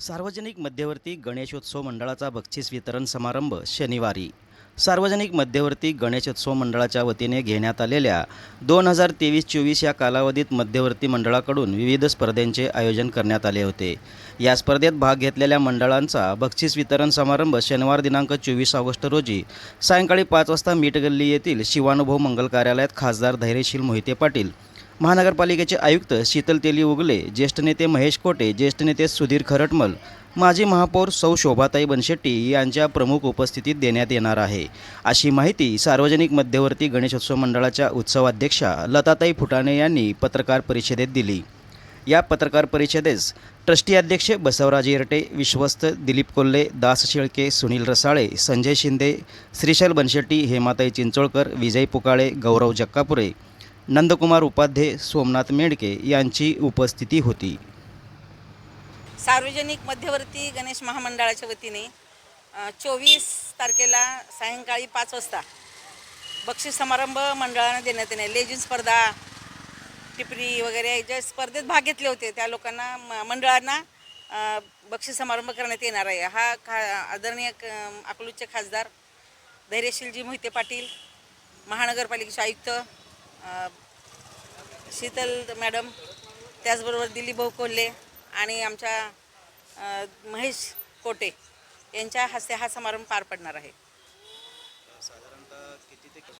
सार्वजनिक मध्यवर्ती गणेशोत्सव मंडळाचा बक्षीस वितरण समारंभ शनिवारी. सार्वजनिक मध्यवर्ती गणेशोत्सव मंडळाच्या वतीने घेण्यात आलेल्या दोन हजार तेवीस चोवीस या कालावधीत मध्यवर्ती मंडळाकडून विविध स्पर्धेंचे आयोजन करण्यात आले होते. या स्पर्धेत भाग घेतलेल्या मंडळांचा बक्षीस वितरण समारंभ शनिवार दिनांक चोवीस ऑगस्ट रोजी सायंकाळी पाच वाजता मीटगल्ली येथील शिवानुभव मंगल कार्यालयात खासदार धैर्यशील मोहिते पाटील महानगरपालिकेचे आयुक्त शीतल तेली उगले ज्येष्ठ नेते महेश कोटे ज्येष्ठ नेते सुधीर खरटमल माजी महापौर सौ शोभाताई बनशेट्टी यांच्या प्रमुख उपस्थितीत देण्यात येणार आहे. अशी माहिती सार्वजनिक मध्यवर्ती गणेशोत्सव मंडळाच्या उत्सवाध्यक्षा लताताई फुटाणे यांनी पत्रकार परिषदेत दिली. या पत्रकार परिषदेस ट्रस्टी अध्यक्ष बसवराज येरटे विश्वस्त दिलीप कोल्हे दास शेळके सुनील रसाळे संजय शिंदे श्रीशैल बनशेट्टी हेमाताई चिंचोळकर विजय पुकाळे गौरव जक्कापुरे नंदकुमार उपाध्ये सोमनाथ मेडके यांची उपस्थिती होती. सार्वजनिक मध्यवर्ती गणेश महामंडळाच्या वतीने चोवीस तारखेला सायंकाळी पाच वाजता बक्षीस समारंभ मंडळानं देण्यात येणार. लेझिम स्पर्धा टिपरी वगैरे ज्या स्पर्धेत भाग घेतले होते त्या लोकांना म- मंडळांना बक्षीस समारंभ करण्यात येणार आहे. हा खा आदरणीय अकलूजचे खासदार धैर्यशीलजी मोहिते पाटील महानगरपालिकेचे आयुक्त शीतल मॅडम त्याचबरोबर दिलीप भाऊ कोल्हे आणि आमच्या महेश कोटे यांच्या हस्ते हा समारंभ पार पडणार आहे.